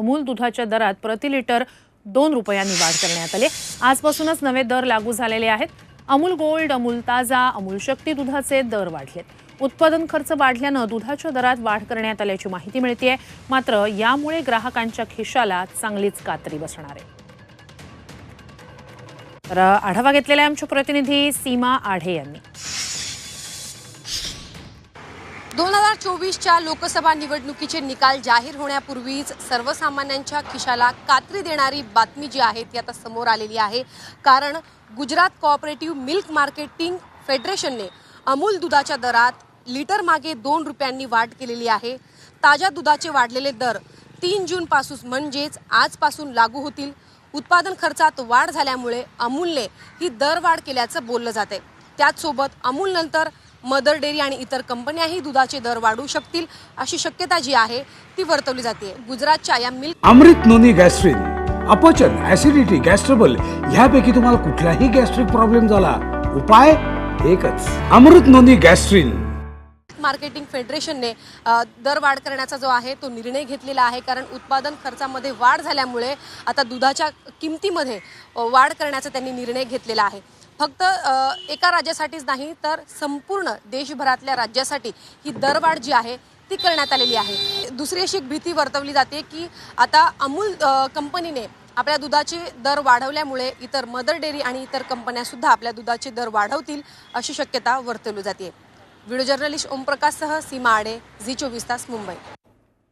अमूल दुधाच्या दरात प्रति लिटर दोन रुपयांनी वाढ करण्यात आली आजपासूनच नवे दर लागू झालेले आहेत. अमूल गोल्ड अमूल ताजा अमूल शक्ती दुधाचे दर वाढलेत. उत्पादन खर्च वाढल्यानं दुधाच्या दरात वाढ करण्यात आल्याची माहिती मिळते मात्र यामुळे ग्राहकांच्या खिशाला चांगलीच कात्री बसणार आहे. तर आढावा घेतलेला आहे आमच्या प्रतिनिधी सीमा आढे यांनी. दोन हजार चोवीसच्या लोकसभा निवडणुकीचे निकाल जाहीर होण्यापूर्वीच सर्वसामान्यांच्या खिशाला कात्री देणारी बातमी जी आहे ती आता समोर आलेली आहे. कारण गुजरात कॉपरेटिव्ह मिल्क मार्केटिंग फेडरेशनने अमूल दुधाच्या दरात लिटर मागे दोन रुपयांनी वाढ केलेली आहे. ताज्या दुधाचे वाढलेले दर तीन जूनपासून म्हणजेच आजपासून लागू होतील. उत्पादन खर्चात वाढ झाल्यामुळे अमूलने ही दरवाढ केल्याचं बोललं जाते त्याचसोबत अमूलनंतर मदर डेअरी आणि इतर कंपन्याही दुधाचे दर वाढू शकतील अशी शक्यता जी आहे ती वर्तवली जाते. गुजरातच्या या मिल्क अमृत नोनी गॅस्ट्रिन अपचन ऍसिडिटी गॅस्ट्रबल ह्यापैकी तुम्हाला कुठलाही गॅस्ट्रिक प्रॉब्लेम झाला उपाय एकच अमृत नोनी गॅस्ट्रिन. मार्केटिंग फेडरेशनने अ, दरवाढ करण्याचा जो आहे तो निर्णय घेतलेला आहे कारण उत्पादन खर्चामध्ये वाढ झाल्यामुळे आता दुधाच्या किमतीमध्ये वाढ करण्याचा त्यांनी निर्णय घेतलेला आहे. फक्त एका राज्यासाठीच नाही तर संपूर्ण देशभरातल्या राज्यासाठी ही दरवाढ जी आहे ती करण्यात आलेली आहे. दुसरी अशी एक भीती वर्तवली जाते की आता अमूल कंपनीने आपल्या दुधाचे दर वाढवल्यामुळे इतर मदर डेअरी आणि इतर कंपन्या सुद्धा आपल्या दुधाचे दर वाढवतील अशी शक्यता वर्तवली जाते. व्हिडिओ जर्नलिस्ट ओमप्रकाशसह सीमा आडे झी चोवीस तास मुंबई.